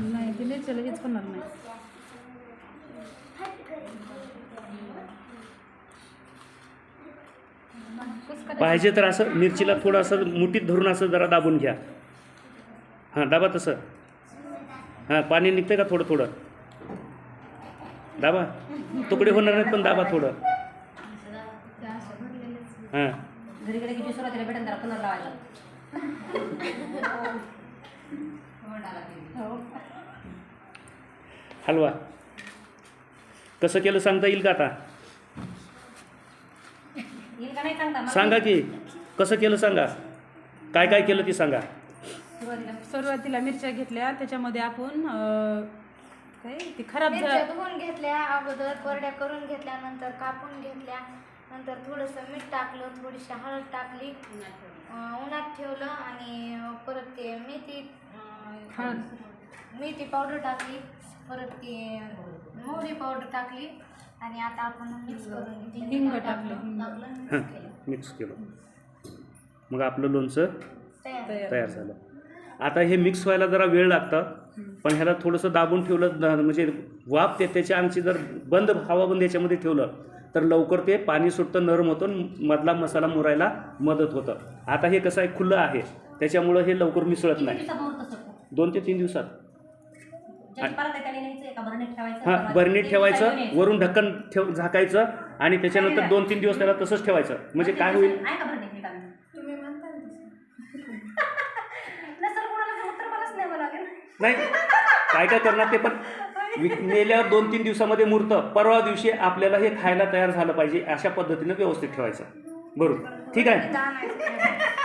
नाही ते मिरच्याला हेच करणार नाही. पाहिजे तर असं मिरचीला थोडं असं मुठीत धरून असं जरा दाबून घ्या. हां दाबा तसं. हां पाणी निघतंय का थोडं थोडं? दाबा. तुकडे होणार नाहीत पण दाबा थोडं. घरी गेले की सुरुवातीला भेटेल त्याला पुन्हा लावायला. हो. हलवा. कसं केलं सांगता येईल का आता? येईल का नाही सांगता? मला सांगा की. कसं केलं सांगा? काय काय केलं ती सांगा. सुरुवातीला सुरुवातीला मिरच्या घेतल्या त्याच्यामध्ये आपण अं, काय ती खराब मिरच्या झा धुवून घेतल्या अगोदर कोरड्या करून घेतल्या नंतर कापून घेतल्या. नंतर थोडंसं मीठ टाकलं थोडीशी हळद टाकली उन्हात ठेवलं. आणि परत ते मेथी मेथी पावडर टाकली परत ते मोहरी पावडर टाकली आणि आता आपण मिक्स करून. हिंग टाकलं. केलं. मिक्स केलं. मग आपलं लोणचं तयार. तयार. झालं. आता हे मिक्स व्हायला जरा वेळ लागतं पण ह्याला थोडंसं दाबून ठेवलं द- म्हणजे वाफ ते त्याच्या आमची जर बंद हवा बंद याच्यामध्ये ठेवलं तर लवकर ते पाणी सुटतं नरम होतं मधला मसाला मुरायला मदत होतं. आता हे कसं आहे खुलं आहे. त्याच्यामुळं हे लवकर मिसळत नाही. दोन ते तीन दिवसात. हां बरणीत ठेवायचं. वरून ढक्कन ठेव झाकायचं आणि त्याच्यानंतर दोन तीन दिवस त्याला तसंच ठेवायचं. म्हणजे काय होईल? नाही काय काय करणार ते पण विकलेल्यावर दोन तीन दिवसामध्ये मूर्त परवा दिवशी आपल्याला हे खायला तयार झालं पाहिजे अशा पद्धतीनं व्यवस्थित ठेवायचं. बरोबर. ठीक आहे.